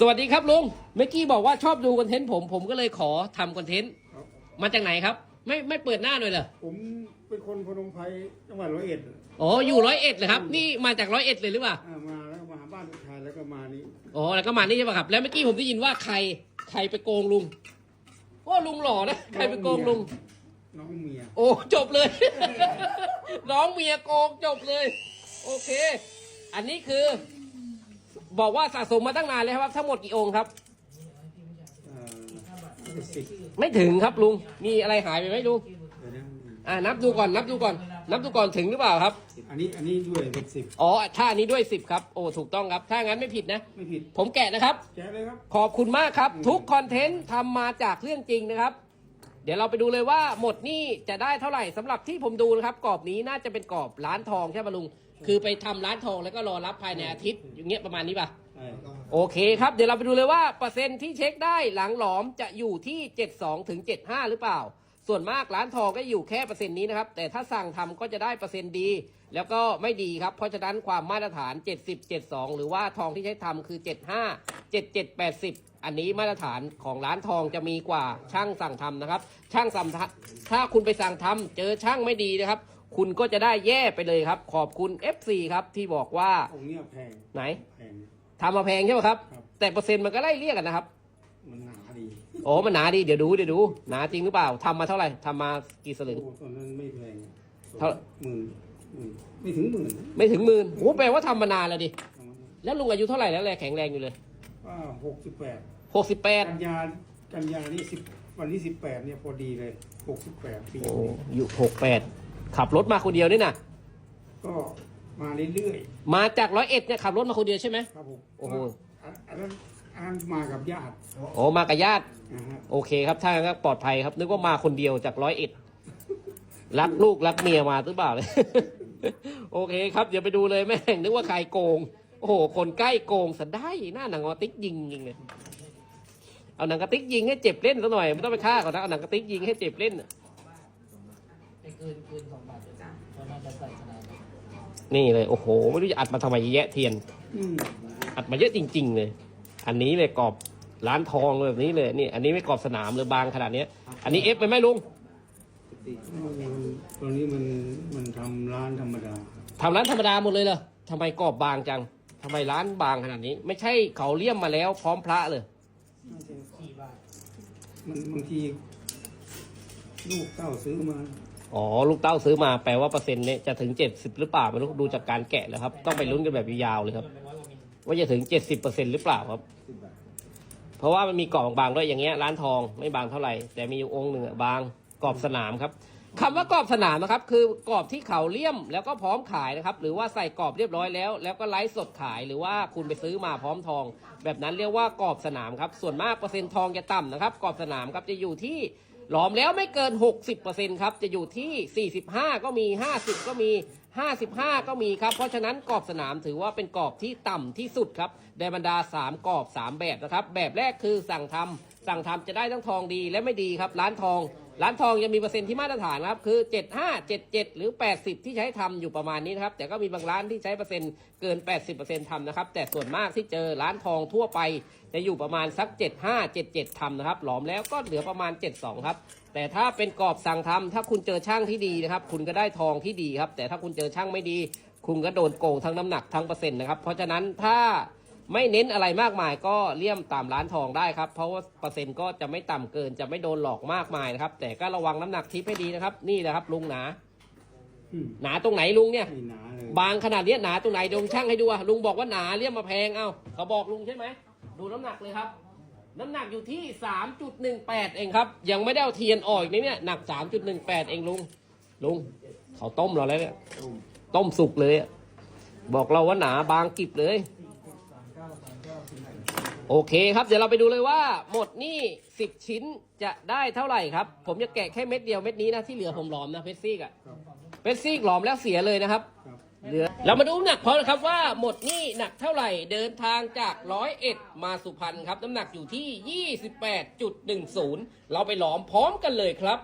สวัสดีครับลุงเมื่อกี้บอกว่าชอบดูคอนเทนต์ผม ผมก็เลยขอทำคอนเทนต์ครับมาจากไหนครับ ไม่ไม่เปิดหน้าหน่อยเหรอผมเป็นคนพนมไพรจังหวัดร้อยเอ็ดอ๋ออยู่ร้อยเอ็ดเหรอครับ นี่มาจากร้อยเอ็ดเลยหรือเปล่าอ่ามาแล้วมาบ้านลูกชายแล้วก็มานี่อ๋อแล้วก็มานี่ใช่ป่ะครับ แล้วเมื่อกี้ผมได้ยินว่าใครใครไปโกงลุงว่าลุงหล่อนะใครไปโกงลุง น้องเมียโอ้จบเลย น้องเมียโกงจบเลย โอเค อันนี้คือ บอกว่าสะสมมาตั้งนานเลยครับ ทั้งหมดกี่องค์ครับอ่าสิบไม่ถึงครับลุง มีอะไรหายไปไหมลุงเดี๋ยวนะอ่านับดูก่อนนับดูก่อน นับดูก่อนถึงหรือเปล่าครับ อันนี้อันนี้ด้วยเป็นสิบอ๋อท่านี้ด้วยสิบครับ โอ้ ถูกต้องครับ ถ้างั้นไม่ผิดนะ ไม่ผิดผมแกะนะครับแกะเลยครับ ขอบคุณมากครับอืมทุกคอนเทนต์ทำมาจากเรื่องจริงนะครับ เดี๋ยวเราไปดูเลยว่าหมดหนี่จะได้เท่าไหร่สำหรับที่ผมดูนะครับกรอบนี้น่าจะเป็นกรอบร้านทองใช่ไหมลุง คือไปทำร้านทองแล้วก็รอรับภายในอาทิตย์ อย่างเงี้ยประมาณนี้ป่ะ ใช่โอเคครับ เดี๋ยวเราไปดูเลยว่าเปอร์เซ็นต์ที่เช็คได้หลังหลอมจะอยู่ที่ 72ถึง75 หรือเปล่า ส่วนมากร้านทองก็อยู่แค่เปอร์เซ็นต์นี้นะครับ แต่ถ้าสั่งทำก็จะได้เปอร์เซ็นต์ดี แล้วก็ไม่ดีครับ เพราะฉะนั้นความมาตรฐาน 70 72 หรือว่าทองที่ใช้ทำคือ 75 77 80 อันนี้มาตรฐานของร้านทองจะมีกว่าช่างสั่งทำนะครับ ช่างสั่งทำถ้าคุณไปสั่งทำเจอช่างไม่ดีนะครับ คุณก็จะได้แย่ไปเลยครับ ขอบคุณ FC ครับที่บอกว่าองค์เนี้ยแพงไหนแพง ทำมาแพงใช่ไหมครับ ครับ แต่เปอร์เซ็นต์มันก็ไล่เรียกกันนะครับมันหนาดีโอ้มันหนาดีเดี๋ยวดูเดี๋ยวดูหนาจริงหรือเปล่าทำมาเท่าไหร่ทำมากี่สลึง โอ้ตอนนั้นไม่แพงเท่า หมื่นหมื่นไม่ถึงหมื่นนะไม่ถึงหมื่นโอ้แปลว่าทำมานานแล้วดิประมาณนั้นแล้วลุงอายุเท่าไหร่แล้วแลแข็งแรงอยู่เลยว่าหกสิบแปดหกสิบแปดกันยากันยานี่สิบวันที่สิบแปดเนี่ยพอดีเลยหกสิบแปดปีโอ้อยู่หกแปด ขับรถมาคนเดียวนี่นะก็มาเรื่อยมาจากร้อยเอ็ดเนี่ยขับรถมาคนเดียวใช่ไหม ๆครับผมโอ้โห อันอันนั้นอันมากับญาติโอ้มากับญาติ นะฮะโอเคครับถ้างั้นก็ปลอดภัยครับ นึกว่ามาคนเดียวจากร้อยเอ็ดรักลูกรักเมียมาหรือเปล่าเลย โอเคครับเดี๋ยวไปดูเลยแม่งนึกว่าใครโกง โอ้โห คนใกล้โกงสะได้หน้าหนังกระติกยิงยิงเลยเอาหนังกระติกยิงให้เจ็บเล่นซะหน่อยไม่ต้องไปฆ่าก่อนนะเอาหนังกระติกยิงให้เจ็บเล่นน่ะ ไปเกินเกินสองบาทเลยจ้ะเพราะน่าจะใส่ขนาดนั้นนี่เลยโอ้โห ไม่รู้จะอัดมาทำไมเยอะแยะเทียน อืมอัดมาเยอะจริง ๆ เลย อันนี้เลยกรอบร้านทองเลยแบบนี้เลยนี่ อันนี้ไม่กรอบสนามเลยบางขนาดเนี้ย อันนี้เอฟไปไหมลุงมันตอนนี้มันมันทำร้านธรรมดา ทำร้านธรรมดาหมดเลยเหรอทำไมกรอบบางจังทำไมร้านบางขนาดนี้ ไม่ใช่เขาเลี่ยมมาแล้วพร้อมพระเลย สี่บาทมันบางที ลูกเต้าซื้อมา อ๋อ ลูกเต้าซื้อมาแปลว่าเปอร์เซ็นต์เนี่ยจะถึง 70 หรือเปล่าไม่รู้ดูจากการแกะแล้วครับ ต้องไปลุ้นกันแบบยาวๆเลยครับ ว่าจะถึง 70เปอร์เซ็นต์หรือเปล่าครับ เพราะว่ามันมีกรอบบางๆด้วยอย่างเงี้ยร้านทองไม่บางเท่าไหร่ แต่มีอยู่องค์หนึ่งอะบางกรอบสนามครับคำว่ากรอบสนามนะครับ คือกรอบที่เขาเลี่ยมแล้วก็พร้อมขายนะครับ หรือว่าใส่กรอบเรียบร้อยแล้ว แล้วก็ไลฟ์สดขายหรือว่าคุณไปซื้อมาพร้อมทอง แบบนั้นเรียกว่ากรอบสนามครับส่วนมากเปอร์เซ็นต์ทองจะต่ำนะครับกรอบสนามครับจะอยู่ที่ หลอมแล้วไม่เกิน 60%ครับ จะอยู่ที่ 45 ก็มี 50 ก็มี 55 ก็มีครับ เพราะฉะนั้นกรอบสนามถือว่าเป็นกรอบที่ต่ำที่สุดครับในบรรดา 3กรอบ 3 แบบนะครับ แบบแรกคือสั่งทำสั่งทำจะได้ทั้งทองดีและไม่ดีครับ ร้านทอง ร้านทองยังมีเปอร์เซ็นต์ที่มาตรฐานครับคือ 75 77 หรือ 80 ที่ใช้ทำอยู่ประมาณนี้นะครับ แต่ก็มีบางร้านที่ใช้เปอร์เซ็นต์เกิน 80%ทำนะครับ แต่ส่วนมากที่เจอร้านทองทั่วไป จะอยู่ประมาณสัก 75 77ทำนะครับ หลอมแล้วก็เหลือประมาณ 72 ครับ แต่ถ้าเป็นกรอบสั่งทำถ้าคุณเจอช่างที่ดีนะครับ คุณก็ได้ทองที่ดีครับ แต่ถ้าคุณเจอช่างไม่ดี คุณก็โดนโกงทั้งน้ำหนักทั้งเปอร์เซ็นต์นะครับ เพราะฉะนั้นถ้า ไม่เน้นอะไรมากมายก็เลี่ยมตามร้านทองได้ครับ เพราะว่าเปอร์เซ็นต์ก็จะไม่ต่ำเกิน จะไม่โดนหลอกมากมายนะครับ แต่ก็ระวังน้ำหนักทิพย์ให้ดีนะครับ นี่นะครับลุงหนาอืมหนาตรงไหนลุงเนี่ยไม่หนาเลยบางขนาดเนี้ยหนาตรงไหนดมช่างให้ดูอะลุงบอกว่าหนาเลี่ยมมาแพงเอ้าเขาบอกลุงใช่ไหม ดูน้ำหนักเลยครับ น้ำหนักอยู่ที่3.18เองครับ ยังไม่ได้เอาเทียนออกอีกนี่เนี่ยหนัก3.18เองลุงลุงเขาต้มเราแล้วเนี่ยต้มสุกเลยอะบอกเราว่าหนาบางกิบเลย โอเคครับเดี๋ยวเราไปดูเลยว่า หมดนี่10ชิ้นจะได้เท่าไหร่ครับ ผมจะแกะแค่เม็ดเดียวเม็ดนี้นะที่เหลือผมหลอมนะเพชรซี่กอะครับเพชรซี่หลอมแล้วเสียเลยนะครับครับเหลือเรามาดูน้ำหนักพอนะครับว่าหมดหนี่หนักเท่าไหร่เดินทางจากร้อยเอ็ดมาสุพรรณครับน้ำหนักอยู่ที่28.10เราไปหลอมพร้อมกันเลยครับ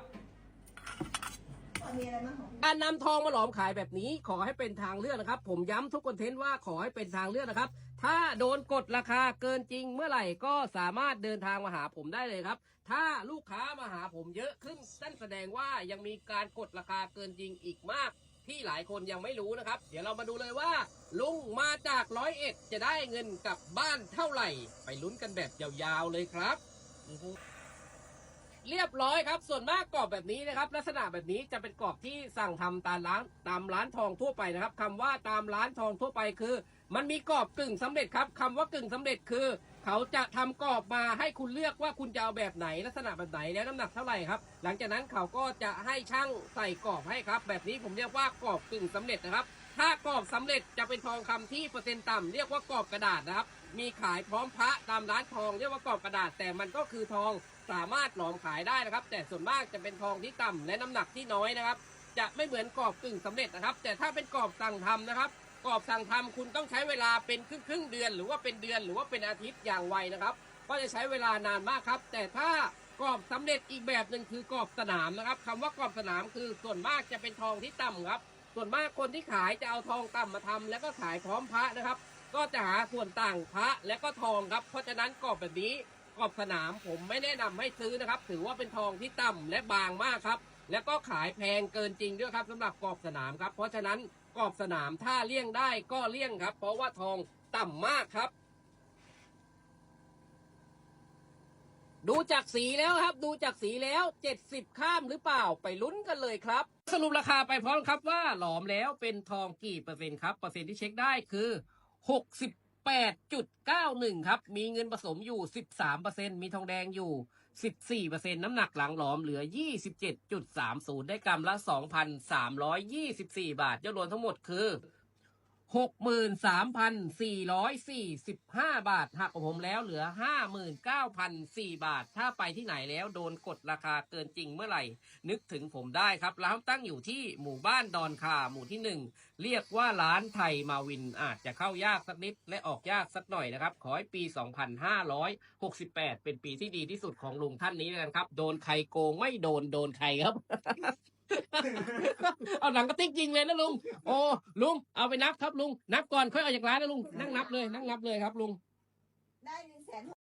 การนำทองมาหลอมขายแบบนี้ขอให้เป็นทางเลือกนะครับ ผมย้ำทุกคอนเทนต์ว่าขอให้เป็นทางเลือกนะครับ ถ้าโดนกดราคาเกินจริงเมื่อไหร่ก็สามารถเดินทางมาหาผมได้เลยครับ ถ้าลูกค้ามาหาผมเยอะขึ้นนั่นแสดงว่ายังมีการกดราคาเกินจริงอีกมากที่หลายคนยังไม่รู้นะครับ เดี๋ยวเรามาดูเลยว่า ลุงมาจากร้อยเอ็ดจะได้เงินกลับบ้านเท่าไหร่ ไปลุ้นกันแบบยาวๆเลยครับ เรียบร้อยครับ ส่วนมากกรอบแบบนี้นะครับ ลักษณะแบบนี้จะเป็นกรอบที่สั่งทำตามร้านตามร้านทองทั่วไปนะครับคำว่าตามร้านทองทั่วไปคือ มันมีกรอบกึ่งสำเร็จครับคำว่ากึ่งสำเร็จคือ เขาจะทำกรอบมาให้คุณเลือกว่าคุณจะเอาแบบไหน ลักษณะแบบไหนแล้วน้ำหนักเท่าไหร่ครับ หลังจากนั้นเขาก็จะให้ช่างใส่กรอบให้ครับ แบบนี้ผมเรียกว่ากรอบกึ่งสำเร็จนะครับ ถ้ากรอบสำเร็จจะเป็นทองคำที่เปอร์เซ็นต์ต่ำเรียกว่ากรอบกระดาษนะครับมีขายพร้อมพระตามร้านทองเรียกว่ากรอบกระดาษแต่มันก็คือทอง สามารถหลอมขายได้นะครับ แต่ส่วนมากจะเป็นทองที่ต่ำและน้ำหนักที่น้อยนะครับ จะไม่เหมือนกรอบกึ่งสำเร็จนะครับ แต่ถ้าเป็นกรอบสั่งทำนะครับกรอบสั่งทำคุณต้องใช้เวลาเป็นครึ่งครึ่งเดือน หรือว่าเป็นเดือนหรือว่าเป็นอาทิตย์อย่างไวนะครับ ก็จะใช้เวลานานมากครับ แต่ถ้ากรอบสำเร็จอีกแบบหนึ่งคือกรอบสนามนะครับคำว่ากรอบสนามคือส่วนมากจะเป็นทองที่ต่ำครับ ส่วนมากคนที่ขายจะเอาทองต่ำมาทำแล้วก็ขายพร้อมพระนะครับ ก็จะหาส่วนต่างพระและก็ทองครับ เพราะฉะนั้นกรอบแบบนี้ กรอบสนามผมไม่แนะนำให้ซื้อนะครับ ถือว่าเป็นทองที่ต่ำและบางมากครับ แล้วก็ขายแพงเกินจริงด้วยครับสำหรับกรอบสนามครับ เพราะฉะนั้นกรอบสนามถ้าเลี่ยงได้ก็เลี่ยงครับ เพราะว่าทองต่ำมากครับ ดูจากสีแล้วครับ ดูจากสีแล้วเจ็ดสิบข้ามหรือเปล่าไปลุ้นกันเลยครับ สรุปราคาไปพร้อมครับว่าหลอมแล้วเป็นทองกี่เปอร์เซ็นต์ครับเปอร์เซ็นต์ที่เช็คได้คือหกสิบ แปดจุดเก้าหนึ่งครับ มีเงินผสมอยู่สิบสามเปอร์เซ็นมีทองแดงอยู่สิบสี่เปอร์เซ็นน้ำหนักหลังหลอมเหลือยี่สิบเจ็ดจุดสามศูนย์ได้กรัมละสองพันสามร้อยยี่สิบสี่บาทยอดรวมทั้งหมดคือ หกหมื่นสามพันสี่ร้อยสี่สิบห้าบาทหักของผมแล้วเหลือห้าหมื่นเก้าพันสี่บาท ถ้าไปที่ไหนแล้วโดนกดราคาเกินจริงเมื่อไหร่ นึกถึงผมได้ครับ ร้านตั้งอยู่ที่หมู่บ้านดอนคาหมู่ที่หนึ่งเรียกว่าร้านไทยมาวินอาจจะเข้ายากสักนิดและออกยากสักหน่อยนะครับ ขอให้ปี 2568 เป็นปีที่ดีที่สุดของลุงท่านนี้เลยนะครับ โดนใครโกงไม่โดนโดนใครครับ เอาหนังกระติกยิงเลยนะลุง โอ้ลุงเอาไปนับครับลุง นับก่อนค่อยออกจากร้านนะลุง นั่งนับเลย นั่งนับเลยครับลุง ได้หนึ่งแสน